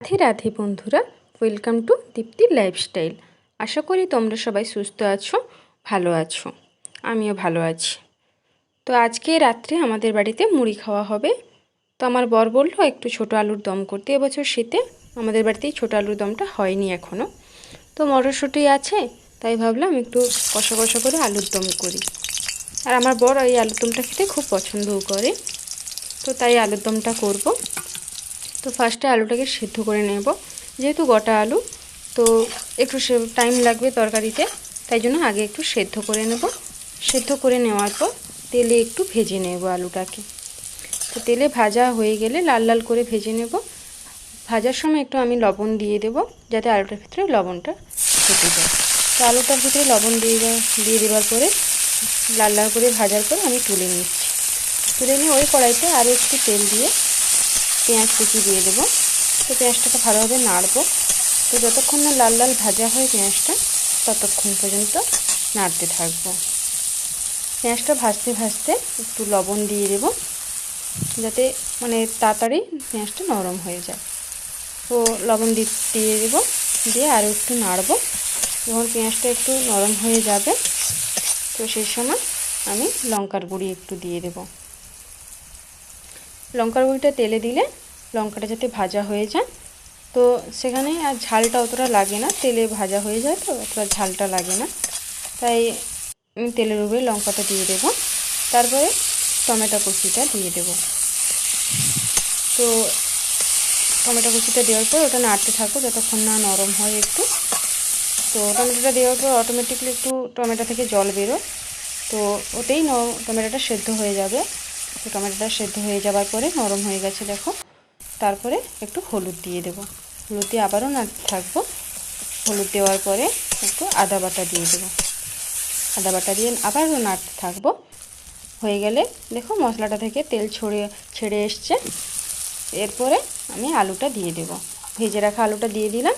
রাধে রাধে বন্ধুরা welcome to দীপ্তির lifestyle আশা করি তোমরা সবাই সুস্থ আছো, ভালো আছো, আমিও ভালো আছি। তো আজকে রাত্রে আমাদের বাড়িতে মুড়ি খাওয়া হবে। তো আমার বর বলল, একটু ছোটো আলুর দম করতে, এবছর শীতে আমাদের বাড়িতেই ছোটো আলুর দমটা হয়নি এখনও তো মটরশুঁটি আছে, তাই ভাবলাম একটু কষা কষা করে আলুর দম করি। আর আমার বর এই আলুর দমটা খেতে খুব পছন্দও করে। তো তাই আলুর দমটা করব। তো ফার্স্টে আলুটাকে সিদ্ধ করে নেব। যেহেতু গোটা আলু, তো একটু টাইম লাগবে তরকারিতে, তাই জন্য আগে একটু সেদ্ধ করে নেব। সেদ্ধ করে নেওয়ার পর তেলে একটু ভেজে নেব আলুটাকে। তো তেলে ভাজা হয়ে গেলে লাল লাল করে ভেজে নেব। ভাজার সময় একটু আমি লবণ দিয়ে দেব, যাতে আলুটার ভিতরে লবণটা ঢুকে যায়। তো আলুটার ভিতরে লবণ দিয়ে দিয়ে দেওয়ার পরে লাল লাল করে ভাজার পর আমি তুলে নিচ্ছি। তুলে নিয়ে ওই কড়াইতে আরও একটু তেল দিয়ে পেঁয়াজ কুচি দিয়ে দেবো। তো পেঁয়াজটাকে ভালোভাবে নাড়বো। তো যতক্ষণ না লাল লাল ভাজা হয় পেঁয়াজটা, ততক্ষণ পর্যন্ত নাড়তে থাকব। পেঁয়াজটা ভাজতে ভাজতে একটু লবণ দিয়ে দেবো, যাতে মানে তাড়াতাড়ি পেঁয়াজটা নরম হয়ে যায়। তো লবণ দিয়ে দেবো, দিয়ে আরও একটু নাড়বো। যখন পেঁয়াজটা একটু নরম হয়ে যাবে, তো সেই সময় আমি লঙ্কার গুঁড়ি একটু দিয়ে দেবো। লঙ্কার গুঁড়িটা তেলে দিলে লঙ্কাটা যাতে ভাজা হয়ে যায়। তো সেখানে আর ঝালটা অতটা লাগে না, তেলে ভাজা হয়ে যায় তো, অতটা ঝালটা লাগে না। তাই আমি তেলের উপরে লঙ্কাটা দিয়ে দেবো। তারপরে টমেটো কুচিটা দিয়ে দেবো। তো টমেটো কুচিটা দেওয়ার পর ওটা নাড়তে থাকব যতক্ষণ না নরম হয় একটু। তো টমেটোটা দেওয়ার পর অটোমেটিকলি একটু টমেটো থেকে জল বেরো তো ওতেই টমেটোটা সেদ্ধ হয়ে যাবে। তো টমেটোটা সেদ্ধ হয়ে যাওয়ার পরে নরম হয়ে গেছে, দেখো। তারপরে একটু হলুদ দিয়ে দেবো। হলুদ দিয়ে আবারও নাড়তে থাকব। হলুদ দেওয়ার পরে একটু আদা বাটা দিয়ে দেবো। আদা বাটা দিয়ে আবারও নাড়তে থাকব। হয়ে গেলে দেখো মশলাটা থেকে তেল ছড়ে, ছেড়ে এসছে। এরপরে আমি আলুটা দিয়ে দেব। ভেজে রাখা আলুটা দিয়ে দিলাম।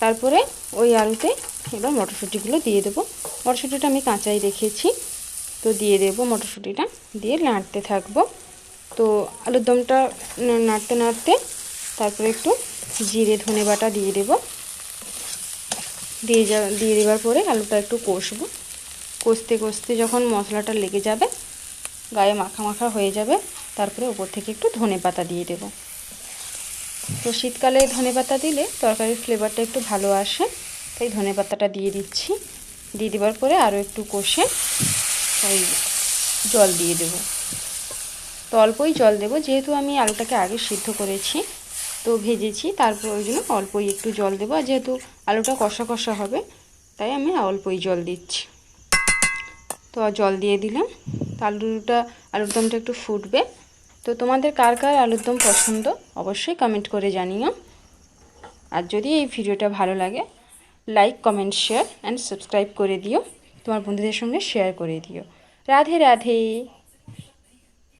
তারপরে ওই আলুতে এবার মটরশুঁটিগুলো দিয়ে দেবো। মটরশুঁটিটা আমি কাঁচাই রেখেছি। তো দিয়ে দেব মটরশুঁটিটা। দিয়ে নাড়তে থাকব। তো আলুর দমটা নাড়তে নাড়তে তারপরে একটু জিরে, ধনে বাটা দিয়ে দেব। দিয়ে যা দিয়ে দেওয়ার পরে আলুটা একটু কষবো। কষতে কষতে যখন মশলাটা লেগে যাবে, গায়ে মাখা মাখা হয়ে যাবে, তারপরে ওপর থেকে একটু ধনে পাতা দিয়ে দেব। তো শীতকালে ধনে পাতা দিলে তরকারির ফ্লেভারটা একটু ভালো আসে, তাই ধনে পাতাটা দিয়ে দিচ্ছি। দিয়ে দেওয়ার পরে আরও একটু কষে ওই জল দিয়ে দেব। তো অল্পই জল দেব। যেহেতু আমি আলুটাকে আগে সিদ্ধ করেছি, তো ভেজেছি, তারপর ওই জন্য অল্পই একটু জল দেবো। আর যেহেতু আলুটা কষা কষা হবে, তাই আমি অল্পই জল দিচ্ছি। তো জল দিয়ে দিলাম। তো আলুটা, আলুর দমটা একটু ফুটবে। তো তোমাদের কার কার আলুর দম পছন্দ, অবশ্যই কমেন্ট করে জানিও। আর যদি এই ভিডিওটা ভালো লাগে like comment share and subscribe করে দিও। তোমার বন্ধুদের সঙ্গে শেয়ার করে দিও। রাধে রাধে।